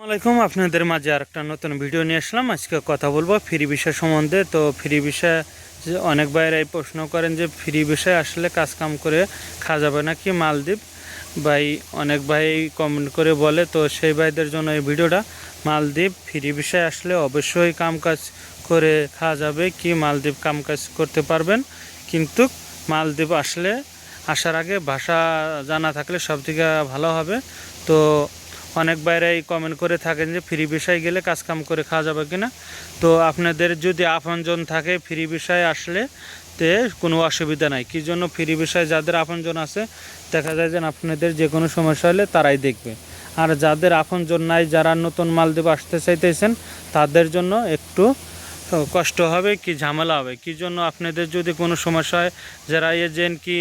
আসসালামাইকুম আপনাদের মাঝে আর একটা নতুন ভিডিও নিয়ে আসলাম। আজকে কথা বলব ফ্রি বিষয় সম্বন্ধে। তো ফ্রি বিষয়ে যে অনেক ভাইয়েরাই প্রশ্ন করেন যে, ফ্রি বিষয়ে আসলে কাজ কাম করে খাওয়া যাবে নাকি মালদ্বীপ? ভাই, অনেক ভাই কমেন্ট করে বলে, তো সেই ভাইদের জন্য এই ভিডিওটা। মালদ্বীপ, ফ্রি বিষয়ে আসলে অবশ্যই কাম কাজ করে খাওয়া যাবে কি মালদ্বীপ কাম কাজ করতে পারবেন। কিন্তু মালদ্বীপ আসলে আসার আগে ভাষা জানা থাকলে সব থেকে ভালো হবে। তো অনেক বাইরেই কমেন্ট করে থাকেন যে ফ্রি বিষয় গেলে কাজকাম করে খাওয়া যাবে কিনা। তো আপনাদের যদি আপনজন থাকে ফ্রি বিষয় আসলে তে কোনো অসুবিধা নাই। কী জন্য ফ্রি বিষয় যাদের আপনজন আছে, দেখা যায় যে আপনাদের যে কোনো সমস্যা হলে তারাই দেখবে। আর যাদের আপনজন নাই, যারা নতুন মালদ্বীপ আসতে চাইতেছেন, তাদের জন্য একটু কষ্ট হবে, কি ঝামেলা হবে? কি জন্য আপনাদের যদি কোনো সমস্যা হয়, যারা এজেন্ট কি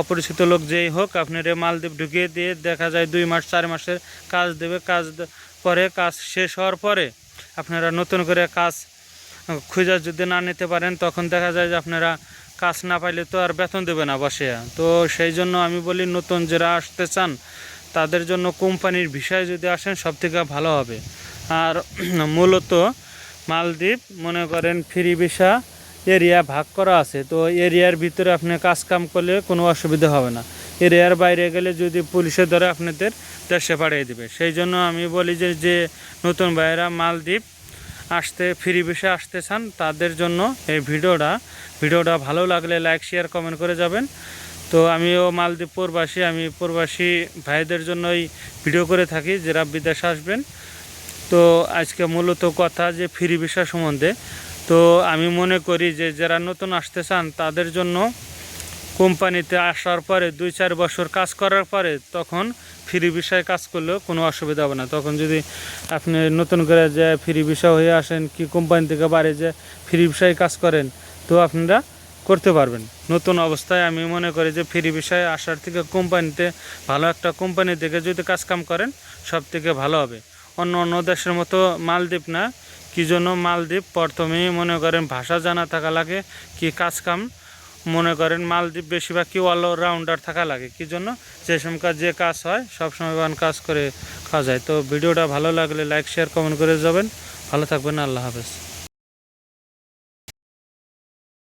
অপরিচিত লোক যেই হোক আপনার মালদ্বীপ ঢুকিয়ে দিয়ে দেখা যায় দুই মাস, চার মাসের কাজ দেবে, কাজ পরে কাজ শেষ হওয়ার পরে আপনারা নতুন করে কাজ খুঁজে যদি না নিতে পারেন, তখন দেখা যায় যে আপনারা কাজ না পাইলে তো আর বেতন দেবে না বসে। তো সেই জন্য আমি বলি, নতুন যারা আসতে চান, তাদের জন্য কোম্পানির বিষয়ে যদি আসেন সব থেকে ভালো হবে। আর মূলত মালদ্বীপ, মনে করেন ফ্রি ভিসা এরিয়া ভাগ করা আছে, তো এরিয়ার ভিতরে আপনি কাজ কাম করলে কোনো অসুবিধা হবে না। এরিয়ার বাইরে গেলে যদি পুলিশে ধরে আপনাদের দেশে পাঠিয়ে দেবে। সেই জন্য আমি বলি যে যে নতুন ভাইয়েরা মালদ্বীপ আসতে ফ্রি ভিসা আসতে চান, তাদের জন্য এই ভিডিওটা ভিডিওটা ভালো লাগলে লাইক শেয়ার কমেন্ট করে যাবেন। তো আমিও মালদ্বীপ প্রবাসী, আমি প্রবাসী ভাইদের জন্য জন্যই ভিডিও করে থাকি, যারা বিদেশে আসবেন। তো আজকে মূলত কথা যে ফ্রি ভিসা সম্বন্ধে। তো আমি মনে করি যে যারা নতুন আসতে চান, তাদের জন্য কোম্পানিতে আসার পরে দুই চার বছর কাজ করার পরে তখন ফ্রি বিষয়ে কাজ করলেও কোনো অসুবিধা হবে না। তখন যদি আপনি নতুন করে যে ফ্রি ভিসা হয়ে আসেন কি কোম্পানি থেকে বাইরে যে ফ্রি বিষয়ে কাজ করেন, তো আপনারা করতে পারবেন। নতুন অবস্থায় আমি মনে করি যে ফ্রি বিষয়ে আসার থেকে কোম্পানিতে, ভালো একটা কোম্পানি থেকে যদি কাজ কাম করেন সব থেকে ভালো হবে। অন্য অন্য দেশের মতো মালদ্বীপ না। কি জন্য মালদ্বীপ? প্রথমেই মনে করেন ভাষা জানা থাকা লাগে, কি কাজ কাম? মনে করেন মালদ্বীপ বেশিরভাগ কি অলরাউন্ডার থাকা লাগে। কি জন্য? যে সময় যে কাজ হয়, সব সময় বান কাজ করে খাওয়া যায়। তো ভিডিওটা ভালো লাগলে লাইক শেয়ার কমেন্ট করে যাবেন। ভালো থাকবেন, আল্লাহ হাফেজ।